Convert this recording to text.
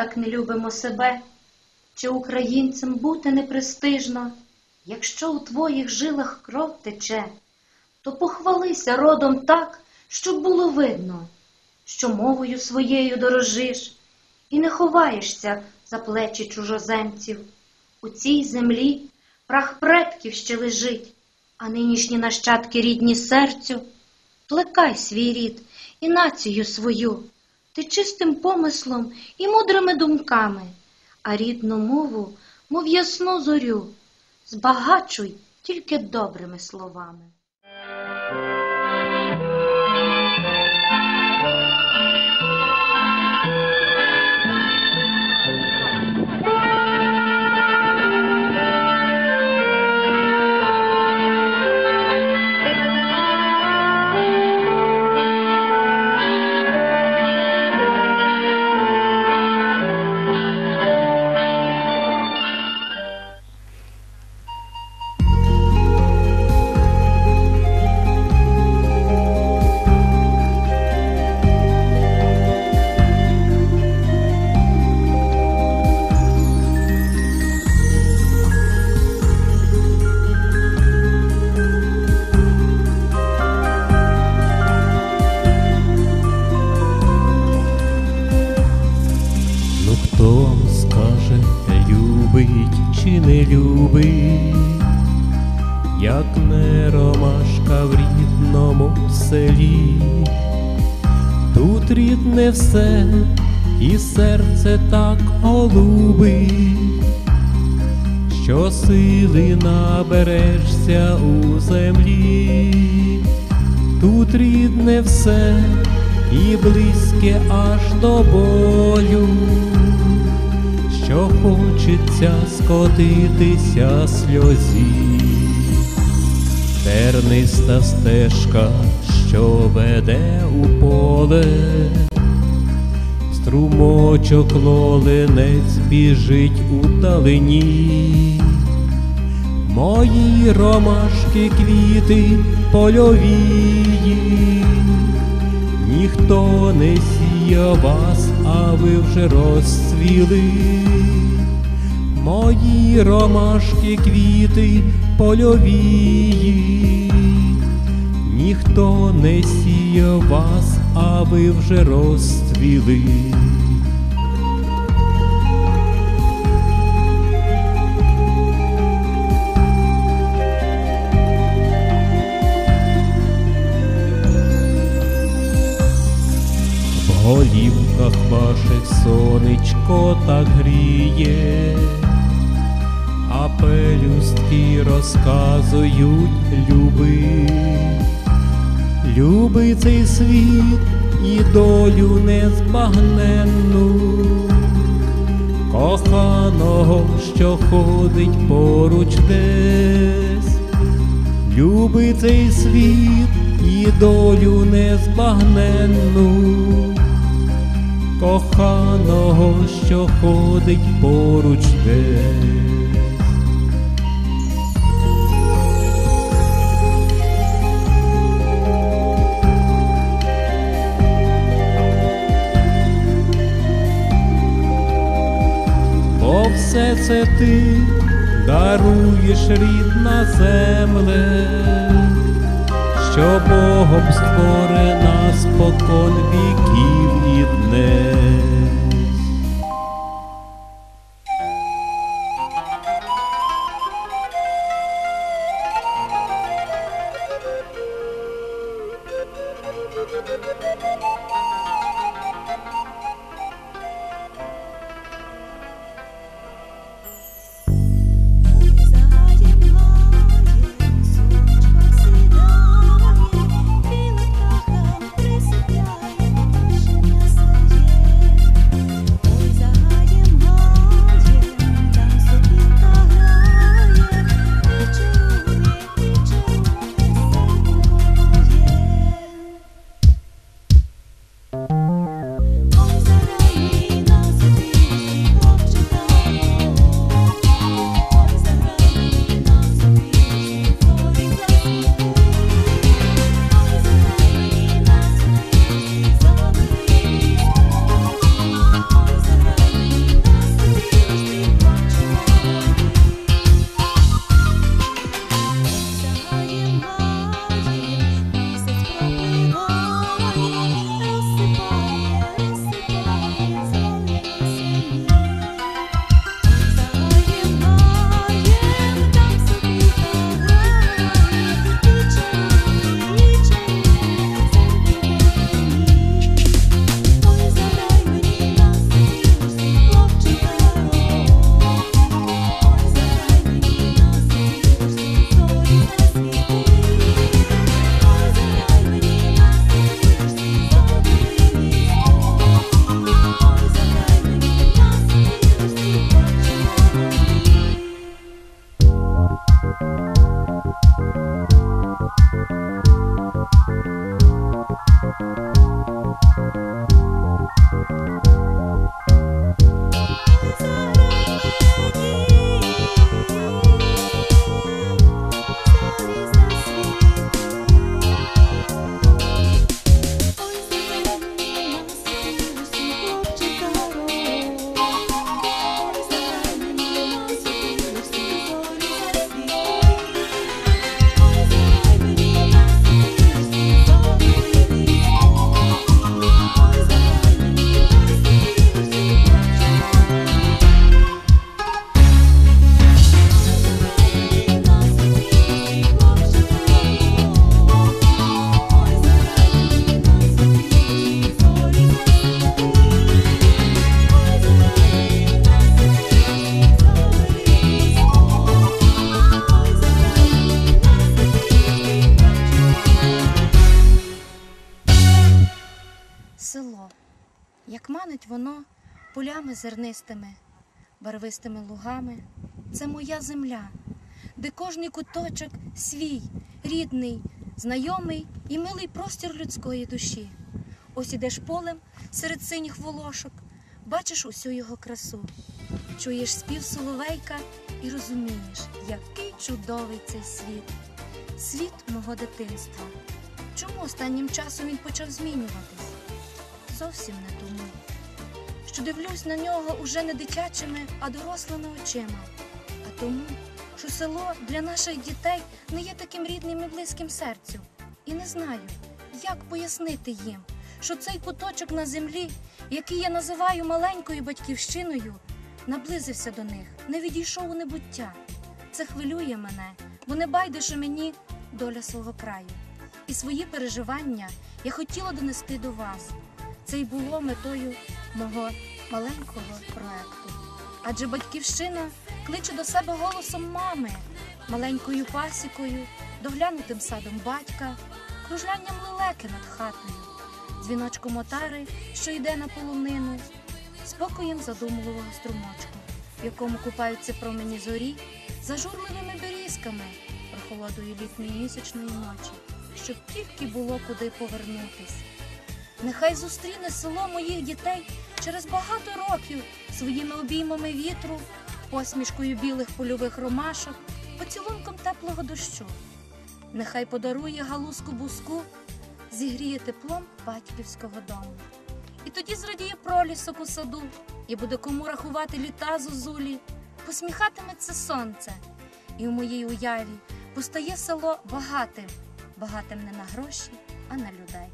так не любимо себе? Чи українцем бути не престижно? Якщо у твоїх жилах кров тече, то похвалися родом так, щоб було видно, що мовою своєю дорожиш і не ховаєшся за плечі чужоземців. У цій землі прах предків ще лежить, а нинішні нащадки рідні серцю. Плекай свій рід і націю свою, ти чистим помислом і мудрими думками, а рідну мову, мов ясну зорю, збагачуй тільки добрими словами. Селі, тут рідне все, і серце так голубить, що сили наберешся у землі, тут рідне все і близьке аж до болю, що хочеться скотитися сльозі, терниста стежка, що веде у поле, струмочок лолинець біжить у далині. Мої ромашки квіти польовії, ніхто не сіяв вас, а ви вже розцвіли. Мої ромашки квіти польовії, ніхто не сіяв вас, а ви вже розцвіли. В голівках ваших сонечко так гріє, а пелюстки розказують люби, люби цей світ і долю незбагненну, коханого, що ходить поруч десь, люби цей світ і долю незбагненну, коханого, що ходить поруч десь. Все це ти даруєш рідна земле, що Богом створена спокон віків і днес. Задім воно полями зернистими, барвистими лугами. Це моя земля, де кожний куточок свій, рідний, знайомий і милий простір людської душі. Ось ідеш полем серед синіх волошок, бачиш усю його красу, чуєш спів соловейка і розумієш, який чудовий цей світ, світ мого дитинства. Чому останнім часом він почав змінюватись? Зовсім не тому, що дивлюсь на нього уже не дитячими, а дорослими очима, а тому, що село для наших дітей не є таким рідним і близьким серцю. І не знаю, як пояснити їм, що цей куточок на землі, який я називаю маленькою батьківщиною, наблизився до них, не відійшов у небуття. Це хвилює мене, бо не байдуже мені доля свого краю. І свої переживання я хотіла донести до вас. Це й було метою мого маленького проекту. Адже батьківщина кличе до себе голосом мами, маленькою пасікою, доглянутим садом батька, кружлянням лелеки над хатою, дзвіночком отари, що йде на полонину, спокоєм задумливого струмочку, в якому купаються промені зорі, зажурливими берізками, прохолодою літньої місячної ночі, щоб тільки було куди повернутись. Нехай зустріне село моїх дітей через багато років своїми обіймами вітру, посмішкою білих польових ромашок, поцілунком теплого дощу. Нехай подарує галузку буску, зігріє теплом батьківського дому. І тоді зрадіє пролісок у саду, і буде кому рахувати літа зозулі, посміхатиметься сонце, і в моїй уяві постає село багатим, багатим не на гроші, а на людей.